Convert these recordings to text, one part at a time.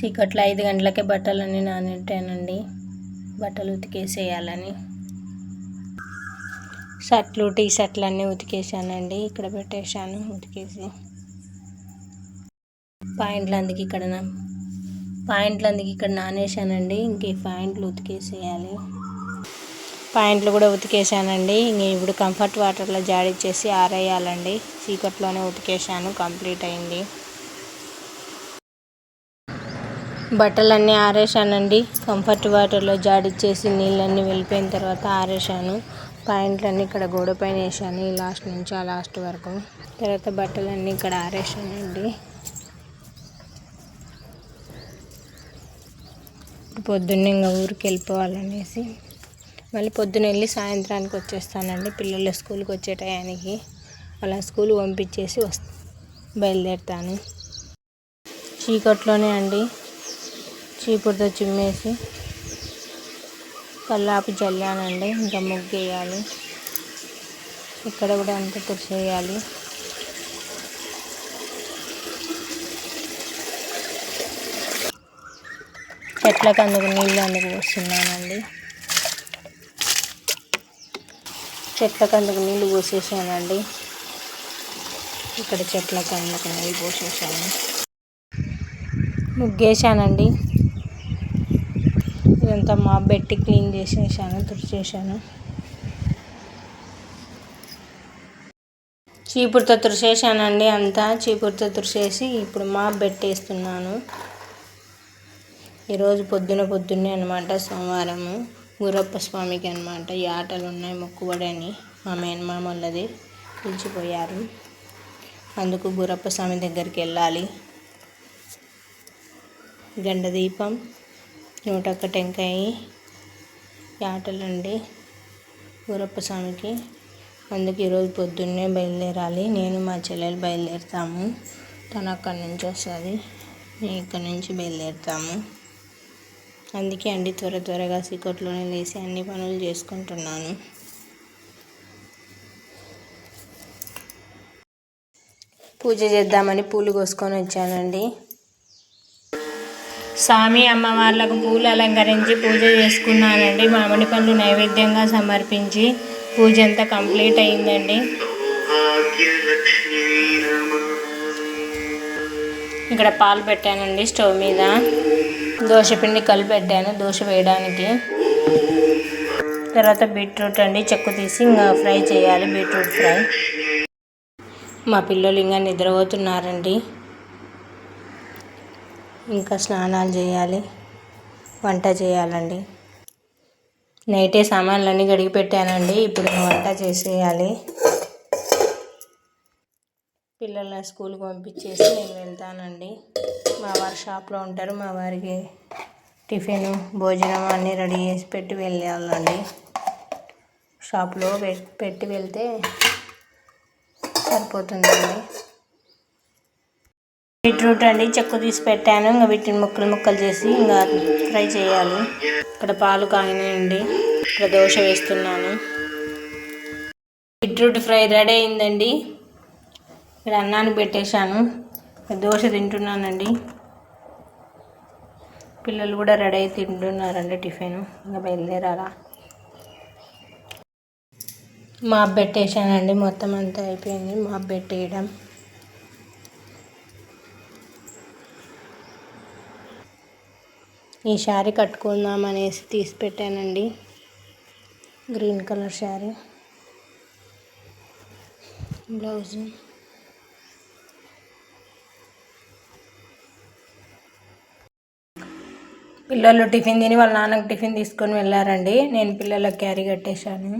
చీకట్లో ఐదు గంటలకే బట్టలన్నీ నానెట్టానండి బట్టలు ఉతికేసేయాలని. షర్ట్లు టీ షర్ట్లు అన్నీ ఉతికేసానండి ఇక్కడ పెట్టేశాను ఉతికేసి. పాయింట్లు అందుకు ఇక్కడ పాయింట్లు అందుకు ఇక్కడ నానేసానండి ఇంక ఈ పాయింట్లు ఉతికేసేయాలి. పాయింట్లు కూడా ఉతికేసానండి ఇంక ఇప్పుడు కంఫర్ట్ వాటర్లో జాడిచ్చేసి ఆరేయాలండి. చీకట్లోనే ఉతికేసాను కంప్లీట్ అయింది. బట్టలన్నీ ఆరేసానండి కంఫర్ట్ వాటర్లో జాడిచ్చేసి నీళ్ళన్నీ వెళ్ళిపోయిన తర్వాత ఆరేసాను పాయింట్లన్నీ ఇక్కడ గోడ పైన వేసాను ఈ లాస్ట్ నుంచి ఆ లాస్ట్ వరకు. తర్వాత బట్టలన్నీ ఇక్కడ ఆరేసానండి పొద్దున్నే ఇంకా ఊరికి వెళ్ళిపోవాలనేసి మళ్ళీ పొద్దున్న వెళ్ళి సాయంత్రానికి వచ్చేస్తానండి. పిల్లలు స్కూల్కి వచ్చే టయానికి. అలా స్కూల్ పంపించేసి వస్ బయలుదేరుతాను. చీకట్లోనే అండి. చీపురుతో చిమ్మేసి కల్లాపి చల్లానండి ఇంకా ముగ్గు వేయాలి ఇక్కడ కూడా అంతా తుడిచేయాలి చెట్లకు అందుకు నీళ్ళు అందుకు పోస్తున్నానండి. చెట్లకు అందుకు నీళ్ళు పోసేసానండి. ఇక్కడ చెట్లకు అందుకు నీళ్ళు పోసేసాను. ముగ్గేసానండి ఇదంతా మాప్ పెట్టి క్లీన్ చేసేసాను తుడిచేసాను. చీపురుతో తుడిచేసానండి అంతా. చీపురుతో తుడిచేసి ఇప్పుడు మాప్ పెట్టేస్తున్నాను ఈరోజు పొద్దున పొద్దున్నే అనమాట సోమవారము గురప్ప స్వామికి అనమాట ఈ ఆటలు ఉన్నాయి మొక్కుబడని. అని మా మేనమామ వాళ్ళది పిలిచిపోయారు. అందుకు గురప్ప స్వామి దగ్గరికి వెళ్ళాలి. గండ దీపం నూట ఒక్క టెంకాయ యాటలండి ఊరప్ప స్వామికి. అందుకు ఈరోజు పొద్దున్నే బయలుదేరాలి. నేను మా చెల్లెలు బయలుదేరుతాము. తను అక్కడి నుంచి వస్తుంది. నేను ఇక్కడి నుంచి బయలుదేరుతాము. అందుకే అండి త్వర త్వరగా సీకొట్లోనే లేచి అన్ని పనులు చేసుకుంటున్నాను. పూజ చేద్దామని పూలు కోసుకొని వచ్చానండి. స్వామి అమ్మవార్లకు పూలు అలంకరించి పూజ చేసుకున్నానండి. మామిడి పండ్లు నైవేద్యంగా సమర్పించి పూజ అంతా కంప్లీట్ అయిందండి. ఇక్కడ పాలు పెట్టానండి స్టవ్ మీద. దోశ పిండి కలిపి పెట్టాను దోశ వేయడానికి. తర్వాత బీట్రూట్ అండి చెక్కు తీసి ఇంకా ఫ్రై చేయాలి బీట్రూట్ ఫ్రై. మా పిల్లలు ఇంకా నిద్రపోతున్నారండి. ఇంకా స్నానాలు చేయాలి వంట చేయాలండి. నైటే సామాన్లన్నీ గడిగి పెట్టానండి ఇప్పుడు వంట చేసేయాలి. పిల్లల్ని స్కూల్కి పంపించేసి నేను వెళ్తానండి. మా వారు షాప్లో ఉంటారు మా వారికి టిఫిన్ భోజనం అన్నీ రెడీ చేసి పెట్టి వెళ్ళాలండి. షాప్లో పెట్టి వెళ్తే సరిపోతుందండి. బీట్రూట్ అండి చెక్కు తీసి పెట్టాను. ఇంకా వీటిని ముక్కలు ముక్కలు చేసి ఇంకా ఫ్రై చేయాలి. ఇక్కడ పాలు కాగినాయండి. ఇక్కడ దోశ వేస్తున్నాను. బీట్రూట్ ఫ్రై రెడీ అయిందండి. ఇక్కడ అన్నానికి పెట్టేశాను. దోశ తింటున్నానండి. పిల్లలు కూడా రెడీ అయి తింటున్నారండి టిఫిన్. ఇంకా బయలుదేరాలా? మా పెట్టేశానండి. మొత్తం అంతా అయిపోయింది. మా పెట్టేయడం. ఈ శారీ కట్టుకుందాం అనేసి తీసి పెట్టానండి గ్రీన్ కలర్ శారీ. బ్లౌజు పిల్లలు టిఫిన్ తిని వాళ్ళ నాన్నకి టిఫిన్ తీసుకొని వెళ్ళారండి. నేను పిల్లలకు క్యారీ కట్టేశాను.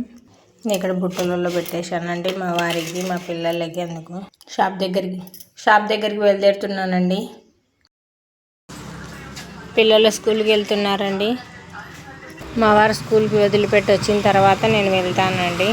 ఇక్కడ బుట్టలలో పెట్టేశానండి. మా వారికి మా పిల్లలకి అందుకు. షాప్ దగ్గరికి షాప్ దగ్గరికి బయలుదేరుతున్నానండి పిల్లలు స్కూల్కి వెళ్తున్నారండి. మా వారు స్కూల్కి వదిలిపెట్టి వచ్చిన తర్వాత నేను వెళ్తానండి.